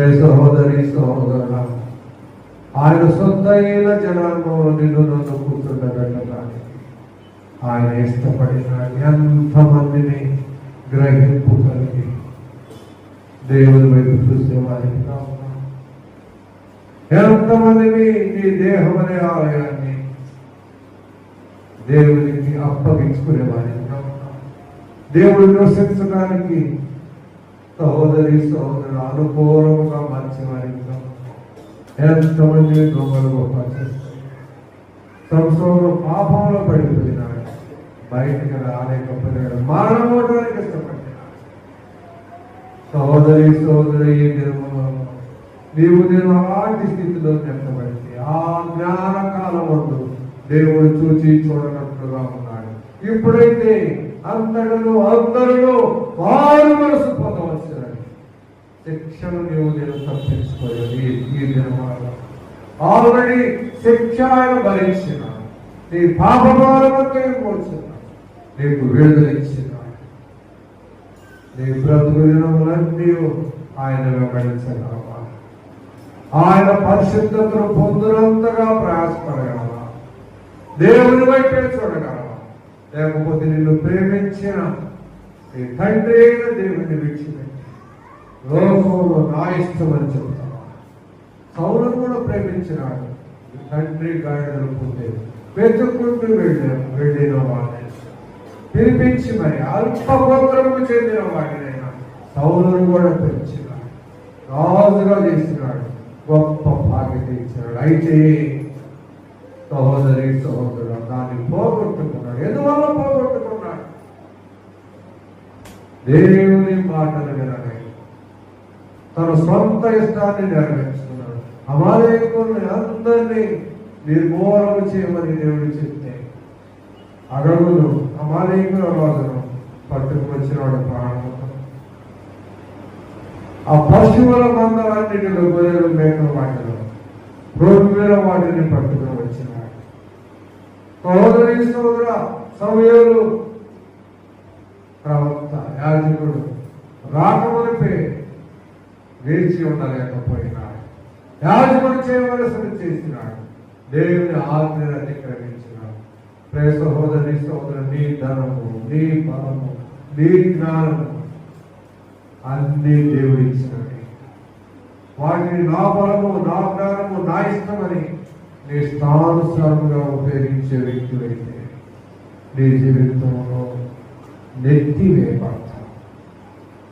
ప్రే సహోదరి సహోదర ఆయన సొంతైన జనాంగంలో నిన్ను నన్ను కూర్చుండబెట్టడానికి ఆయన ఇష్టపడిన ఎంతమందిని గ్రహింపు కలిగి దేవుని వైపు చూసే వారికి ఎంతమందిని నీ దేహం అనే ఆలయాన్ని దేవునికి అప్పగించుకునే వారికి దేవుడు నివసించడానికి సహోదరి సహోదరులు అనుకూలంగా మార్చే ఎంతమంది దొంగలు గొప్ప సంవత్సరంలో పాపంలో పడిపోయినాడు బయటికి రాలేకపోయినాడు మారబోవడానికి ఇష్టపడినాడు సహోదరి సహోదరి ఈ నీవు నేను అలాంటి స్థితిలో నిలబడితే ఆ జ్ఞాన కాలం వద్దు దేవుడు చూచి చూడనట్లుగా ఉన్నాడు. ఇప్పుడైతే అందరిలో అందరిలో శిక్షను నీవు నేను తప్పించుకోలేదు ఈ ఈ ఆల్రెడీ శిక్ష ఆయన భరించిన నీ పాపభారమంతా పోల్చిన నీకు విడుదల నీ బ్రతుకు దినములన్నీ ఆయన వెంబడించగలవా ఆయన పరిశుద్ధతను పొందినంతగా ప్రయాసపడగలవా? దేవుని వైపే చూడగలవా? లేకపోతే నిన్ను ప్రేమించిన నీ తండ్రి అయిన దేవుని విడిచిపెట్టి లోకంలో నా ఇష్టం అని చెబుతావా? సౌలను కూడా ప్రేమించినాడు. తండ్రి గాడిదలు పొందే వెతుక్కుంటూ వెళ్ళాను వెళ్ళిన వాడిని. పిలిపించి మరి అల్ప గోత్రము చెందిన వాడినైనా సౌలను కూడా పెంచినాడు. రాజుగా చేసినాడు. గొప్ప భాగ్యత ఇచ్చినాడు అయితే సహోదరి సహోదరుడు దాన్ని పోగొట్టుకున్నాడు. ఎందువల్ల పోగొట్టుకున్నాడు? దేవుని మాటలు తన సొంత ఇష్టాన్ని నెరవేర్చుకున్నాడు. అమాలయకుల్ని అందరినీ నిర్మూలన చేయమని దేవుడు చెప్తే అడవులు అమాలయకుల రోజును పట్టుకు వచ్చినాడు ప్రాణముతో ఆ పశువుల మందలన్నిటిలో గొర్రెలు మేకల వాటిలో రోడ్ల వాటిని పట్టుకుని వచ్చినాడు సోదరి సోదర సమయంలో ప్రవక్త యాజకుడు వేచి ఉండలేకపోయినా యాజకుడు చేయవలసిన చేసినాడు. దేవుని ఆజ్ఞను అతిక్రమించినాడు. ప్రే సహోదరి సహోదరు నీ ధనము నీ బలము నీ జ్ఞానము అన్ని దేవుడు ఇచ్చినవి వాటిని నా బలము నా జ్ఞానము నా ఇష్టమని నీ స్థానుసారంగా ఉపయోగించే వ్యక్తులైతే నీ జీవితంలో నెత్తి వేయబడతావు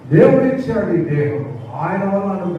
దేవుడిచ్చాడు ఈ దేహం ఆయన వల్ల